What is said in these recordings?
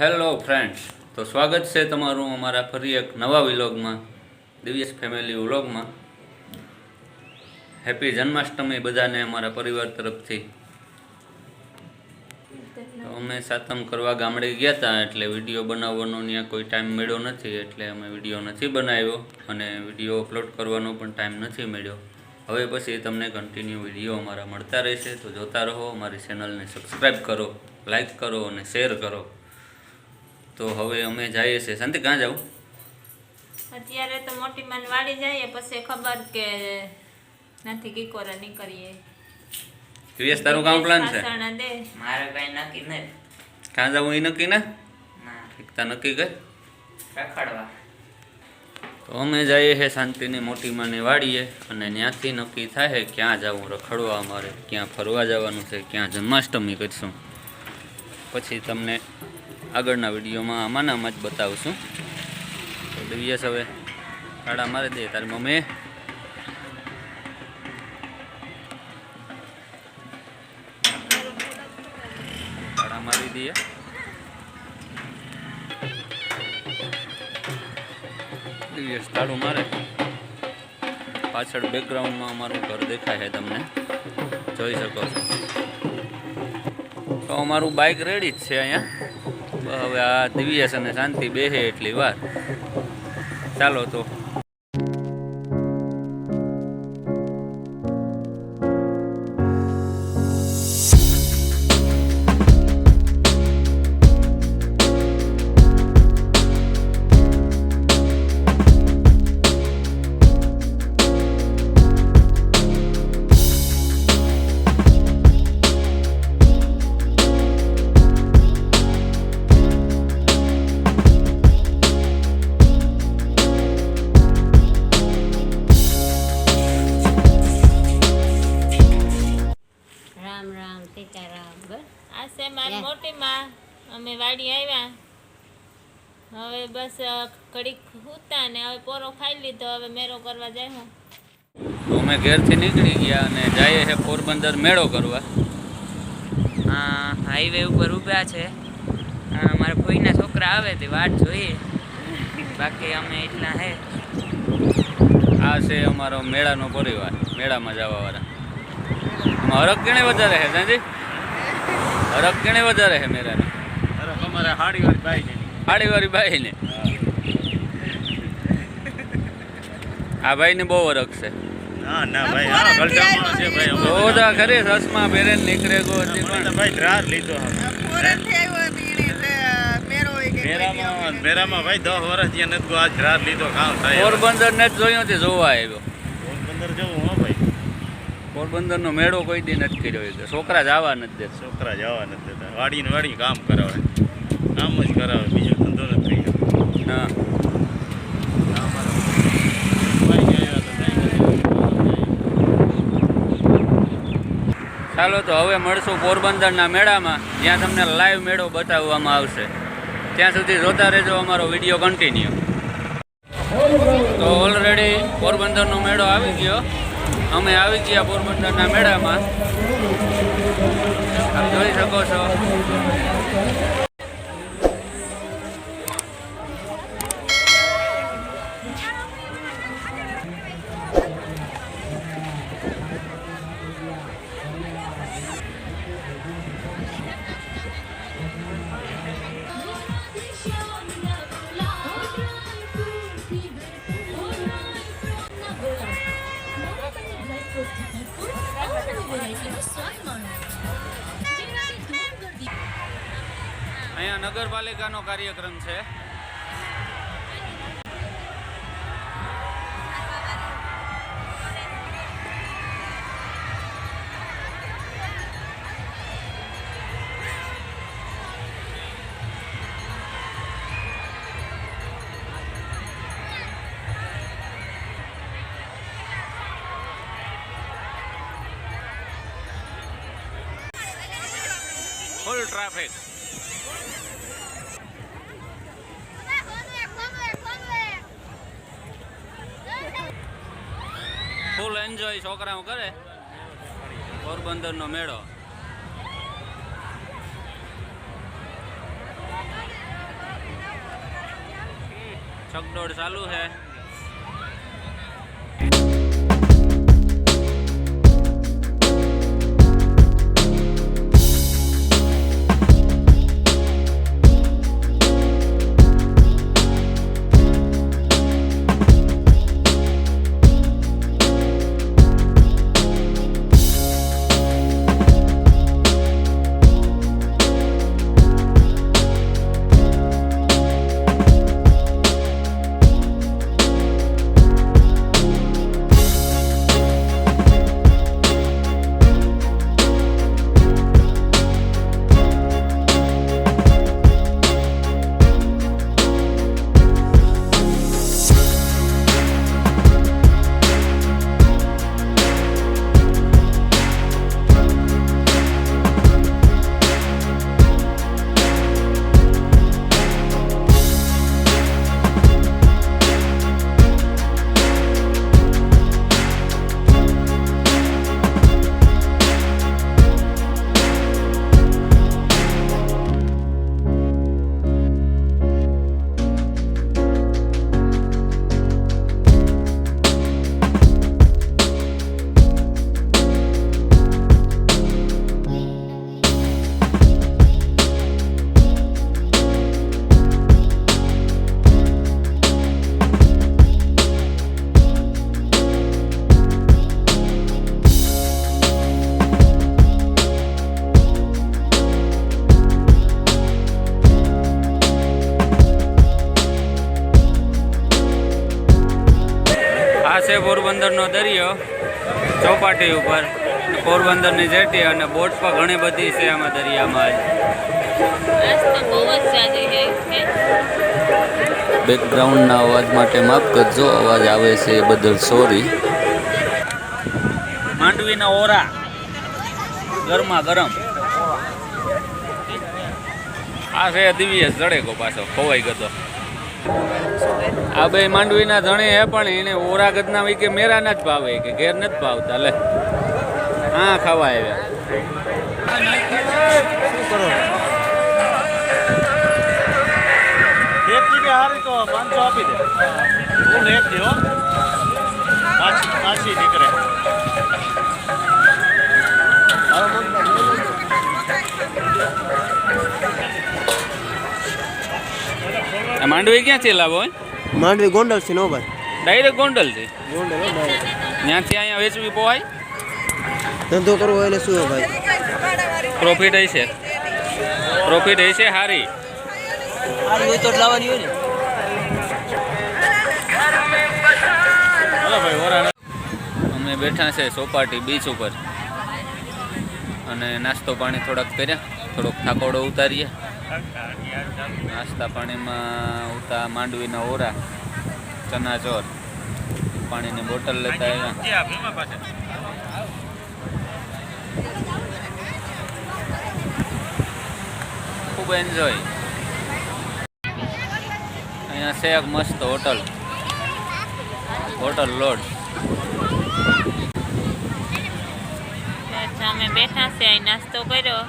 Hello friends તો સ્વાગત છે તમારું અમારા ફરી એક નવા વિલોગમાં દિવ્યસ ફેમિલી વ્લોગમાં. હેપી જન્માષ્ટમી બધાને અમારા પરિવાર તરફથી. અમે સાતમ કરવા ગામડે ગયા હતા એટલે વીડિયો બનાવવાનો ત્યાં કોઈ ટાઈમ મળ્યો નથી, એટલે અમે વીડિયો નથી બનાવ્યો અને વીડિયો અપલોડ કરવાનો પણ ટાઈમ નથી મળ્યો. હવે પછી તમને કન્ટિન્યુ વીડિયો અમારા મળતા રહેશે, તો જોતા રહો, અમારી ચેનલને સબસ્ક્રાઈબ કરો લાઈક કરો અને શેર કરો. તો હવે અમે જઈએ છીએ. સંત ક્યાં જાઉં અત્યારે તો મોટી માન વાડી જઈએ પછી ખબર કે નથી કીકોરા નીકળીએ. દિવ્યેશ તારું કામ પ્લાન છે? મારે કઈ નક્કી ને ક્યાં જવું એ નક્કી ના? ના. એકતા નક્કી કર. રખડવા. તો અમે જઈએ છીએ શાંતિની મોટી માને વાડીએ અને ત્યાંથી નક્કી થાય ક્યાં જવું રખડવા અમારે ક્યાં ફરવા જવાનું છે ક્યાં જન્માષ્ટમી કરીશું. પછી તમને આગળના વિડીયોમાં આમાંનામાં જ બતાવશું. તો દિવ્યેશ હવે કાળા મારી દે તારી મમ્મી. કાળા મારી દઈએ દિવ્યેશ તાળું મારે. પાછળ બેકગ્રાઉન્ડમાં અમારું ઘર દેખાય છે તમને. જોઈ શકો છો. તો અમારું બાઇક રેડી જ છે અહીંયા. હવે આ દિવ્યેશ અને શાંતિ બેસે એટલી વાર. ચાલો તો. ઘડીક હુતા ને હવે પોરો ખાઈ લીધો હવે મેરો કરવા જાય હું. તો અમે ઘેરથી નીકળી ગયા અને જઈએ છે પોરબંદર મેળો કરવા. આ હાઈવે ઉપર ઊભા છે. આ મારા ફોઈના છોકરા આવે તે વાટ જોઈએ. બાકી અમે એટલા હે. આ છે અમારો મેળાનો પરિવાર મેળામાં જવાવાળા. હરક કેણે વધારે છે સાંજી? હરક કેણે વધારે છે હરક અમારે હાડીવાળી વાળી બાઈ છે આડીવાળી ભાઈને આ ભાઈને બહુ છે. ના ના ભાઈ હા ગલટા છે ભાઈ અમે તો. રોજા રસમાં પહેરે ને નીકળે ગો ભાઈ ડ્રાર લીધો મેરામાં મેરામાં ભાઈ દસ વર્ષ ત્યાં નથી આજ ડ્રાર લીધો કામ થાય પોરબંદર ને જોયો તે જોવા આવ્યો. પોરબંદર જવું હો ભાઈ. પોરબંદરનો મેળો કોઈ દી નથી કર્યો એ કે છોકરા જવા નથી દેતા. છોકરા જવા નથી દેતા. વાડી ને વાડી કામ કરાવે. કામ જ કરાવે બીજો ધંધો નથી હા ભાઈ આવ્યા તો ચાલો તો હવે મળશું પોરબંદરના મેળામાં, જ્યાં તમને લાઈવ મેળો બતાવવામાં આવશે. ત્યાં સુધી જોતા રહેજો અમારો વીડિયો કન્ટિન્યુ તો ઓલરેડી પોરબંદરનો મેળો આવી ગયો. અમે આવી ગયા પોરબંદરના મેળામાં. આપ જોઈ શકો છો. અહીંયા નગરપાલિકાનો કાર્યક્રમ છે. ફૂલ ટ્રાફિક એન્જોય છોકરાઓ કરે. પોરબંદરનો મેળો. છગડોળ ચાલુ છે. દરિયો ચોપાટી ઉપર પોરબંદરની જેટી અને બોટ પણ ઘણી બધી છે આમાં દરિયામાં. આજ બેકગ્રાઉન્ડના અવાજ માટે માફ કરજો અવાજ આવે છે એ બદલ સોરી માંડવીના ઓરા ગરમા ગરમ. આ છે દિવ્ય જડેકો પાછો ખોવાઈ ગયો આ બે માંડવીના ધણે હે પણ એને ઓરા ગદના કે મેરા જ ભાવે, કે ઘેર નથી ભાવતા. લે. હા, ખાવા આવ્યા. પાંચસો આપી દે. નીકળે. માંડવી ક્યાંથી લાવો હોય? માંડવી ગોંડલ છે નો ભાઈ ડાયરેક્ટ ગોંડલ છે ગોંડલ ત્યાંથી અહીંયા વેચવી પોવાય ધંધો કરવો હોય એટલે શું હોય ભાઈ? પ્રોફિટ હશે પ્રોફિટ હશે હારી. સારી હોય તો લાવવાની હોય ને. ભાઈ ઓરા અમે બેઠા છે સોપાટી બીચ ઉપર. અને નાસ્તો પાણી થોડાક કર્યા થોડોક થાકોડો ઉતારીએ. નાસ્તા પાણીમાં ઉતા માંડવીના ઓરા, ચના ચોર. પાણીની બોટલ લેતા આવ્યા. ખૂબ એન્જોય અહીંયા છે એક મસ્ત હોટલ. હોટલ લોડ અમે બેઠા છે નાસ્તો કર્યો.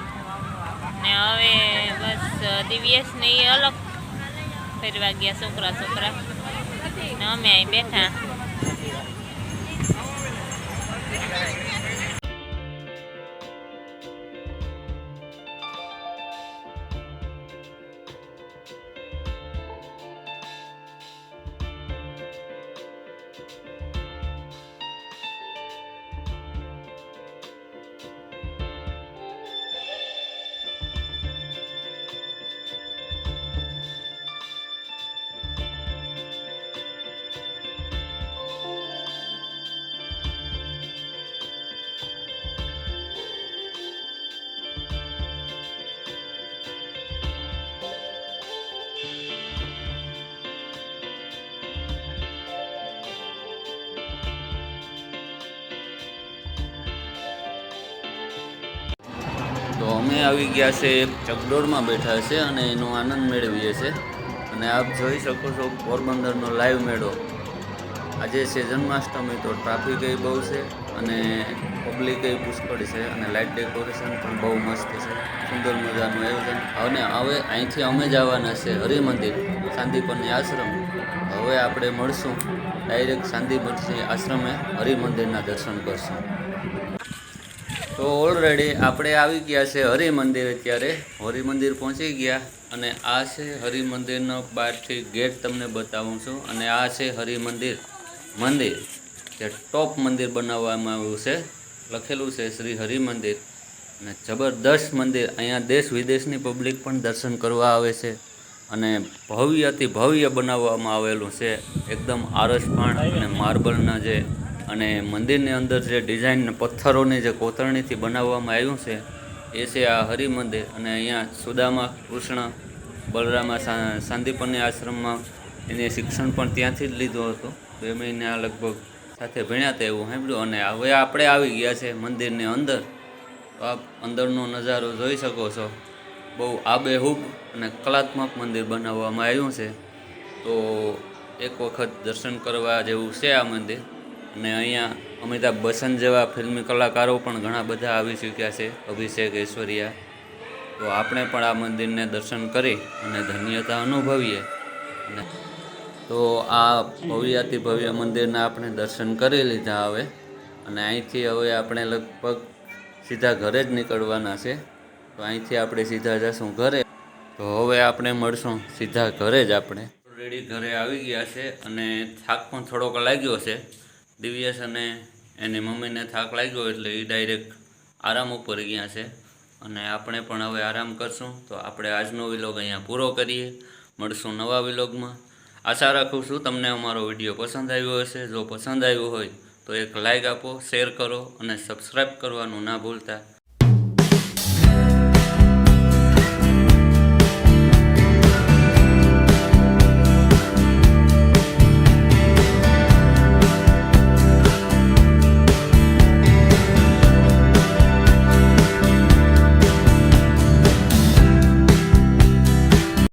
ને હવે બસ દિવ્યેશ ને એ અલગ ફેરવા ગયા છોકરા છોકરા. અમે અહીં બેઠા. અમે આવી ગયા છે એક ચકડોળમાં બેઠા છે અને એનો આનંદ મેળવીએ છીએ અને આપ જોઈ શકો છો પોરબંદરનો લાઈવ મેળો. આજે છે જન્માષ્ટમી તો ટ્રાફિક બહુ છે અને પબ્લિક પુષ્કળ છે અને લાઇટ ડેકોરેશન પણ બહુ મસ્ત છે. સુંદર મજાનું આયોજન. અને હવે અહીંથી અમે જવાના છે હરિમંદિર શાંતિપરની આશ્રમ. હવે આપણે મળશું. ડાયરેક્ટ શાંતિપનથી આશ્રમે હરિમંદિરના દર્શન કરશું. તો ઓલરેડી આપણે આવી ગયા છે હરિમંદિર અત્યારે. હરિમંદિર પહોંચી ગયા અને આ છે હરિમંદિરનો બહારથી ગેટ તમને બતાવું છું અને આ છે હરિમંદિર મંદિર. જે ટોપ મંદિર બનાવવામાં આવ્યું છે. લખેલું છે શ્રી હરિ મંદિર અને જબરદસ્ત મંદિર. અહીંયા દેશ વિદેશની પબ્લિક પણ દર્શન કરવા આવે છે અને ભવ્યથી ભવ્ય બનાવવામાં આવેલું છે. એકદમ આરસપાણ અને માર્બલના જે અને મંદિરની અંદર જે ડિઝાઇન પથ્થરોની જે કોતરણીથી બનાવવામાં આવ્યું છે, એ છે આ હરિમંદિર અને અહીંયા સુદામા, કૃષ્ણ, બલરામા સાંદીપની આશ્રમમાં એને શિક્ષણ પણ ત્યાંથી જ લીધું હતું. બે મહિના લગભગ સાથે ભણ્યા હતા એવું સાંભળ્યું. અને હવે આપણે આવી ગયા છે મંદિરની અંદર. તો આપ અંદરનો નજારો જોઈ શકો છો. બહુ આબેહૂબ અને કલાત્મક મંદિર બનાવવામાં આવ્યું છે. તો એક વખત દર્શન કરવા જેવું છે આ મંદિર. અને અહીંયા અમિતાભ બચ્ચન જેવા ફિલ્મી કલાકારો પણ ઘણા બધા આવી ચૂક્યા છે, અભિષેક ઐશ્વર્યા. તો આપણે પણ આ મંદિરને દર્શન કરી અને ધન્યતા અનુભવીએ. અને તો આ ભવ્યાતિ ભવ્ય મંદિરના આપણે દર્શન કરી લીધા હવે. અને અહીંથી હવે આપણે લગભગ સીધા ઘરે જ નીકળવાના છે. તો અહીંથી આપણે સીધા જશું ઘરે. તો હવે આપણે મળશું સીધા ઘરે જ આપણે. ઓલરેડી ઘરે આવી ગયા છે અને થાક પણ થોડોક લાગ્યો છે. દિવ્યેશ અને એની મમ્મીને થાક લાગ્યો એટલે એ ડાયરેક્ટ આરામ ઉપર ગયા છે. અને આપણે પણ હવે આરામ કરશું. તો આપણે આજનો વિલોગ અહીંયા પૂરો કરીએ. મળશું નવા વિલોગમાં આશા રાખું છું તમને અમારો વીડિયો પસંદ આવ્યો હશે. જો પસંદ આવ્યો હોય તો એક લાઈક આપો શેર કરો અને સબસ્ક્રાઈબ કરવાનું ના ભૂલતા.